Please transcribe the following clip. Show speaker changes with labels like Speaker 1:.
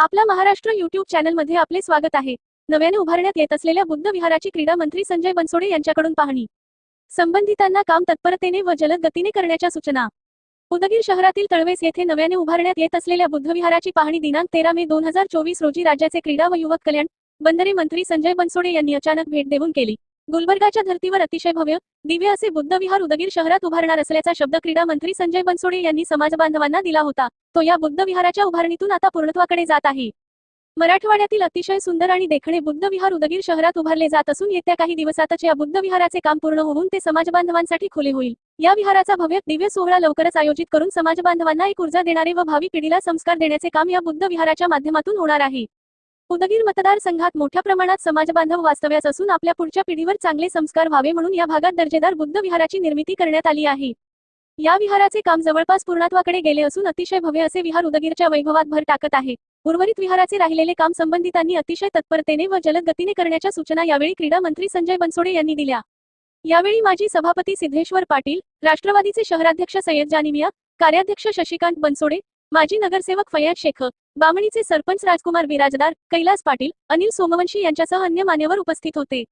Speaker 1: आपला महाराष्ट्र युट्यूब चॅनलमध्ये आपले स्वागत आहे. नव्याने उभारण्यात येत असलेल्या बुद्ध विहाराची क्रीडा मंत्री संजय बनसोडे यांच्याकडून पाहणी. संबंधितांना काम तत्परतेने व जलद गतीने करण्याच्या सूचना. उदगीर शहरातील तळवेस येथे नव्याने उभारण्यात येत असलेल्या बुद्धविहाराची पाहणी दिनांक तेरा मे दोन हजार चोवीस रोजी राज्याचे क्रीडा व युवक कल्याण बंदरे मंत्री संजय बनसोडे यांनी अचानक भेट देऊन केली. गुलबर्गाच्या धर्तीवर अतिशय भव्य दिव्य असे बुद्धविहार उदगीर शहरात उभारणार असल्याचा शब्द क्रीडा मंत्री संजय बनसोडे यांनी समाजबांधवांना दिला होता. तो या बुद्ध विहाराच्या उभारणीतून आता पूर्णत्वाकडे जात आहे. मराठवाड्यातील अतिशय सुंदर आणि देखणे बुद्ध विहार उदगीर शहरात उभारले जात असून येत्या काही दिवसातच या बुद्ध विहाराचे काम पूर्ण होऊन ते समाजबांधवांसाठी खुले होईल. या विहाराचा भव्य दिव्य सोहळा लवकरच आयोजित करून समाजबांधवांना एक ऊर्जा देणारे व भावी पिढीला संस्कार देण्याचे काम या बुद्ध विहाराच्या माध्यमातून होणार आहे. उदगीर मतदारसंघात मोठ्या प्रमाणात समाजबांधव वास्तव्यास असून आपल्या पुढच्या पिढीवर चांगले संस्कार व्हावे म्हणून या भागात दर्जेदार बुद्ध विहाराची निर्मिती करण्यात आली आहे. या विहाराचे काम जवळपास पूर्णत्वाकडे गेले असून अतिशय भव्य असे विहार उदगीरच्या वैभवात भर टाकत आहे. उर्वरित विहाराचे राहिलेले काम संबंधितांनी अतिशय तत्परतेने व जलद गतीने करण्याच्या सूचना यावेळी क्रीडा मंत्री संजय बनसोडे यांनी दिल्या. यावेळी माजी सभापती सिद्धेश्वर पाटील राष्ट्रवादीचे शहराध्यक्ष सय्यद जानिमिया कार्याध्यक्ष शशिकांत बनसोडे माजी नगरसेवक फयाज शेख बामणीचे सरपंच राजकुमार बिराजदार कैलास पाटील अनिल सोमवंशी यांच्यासह अन्य मान्यवर उपस्थित होते.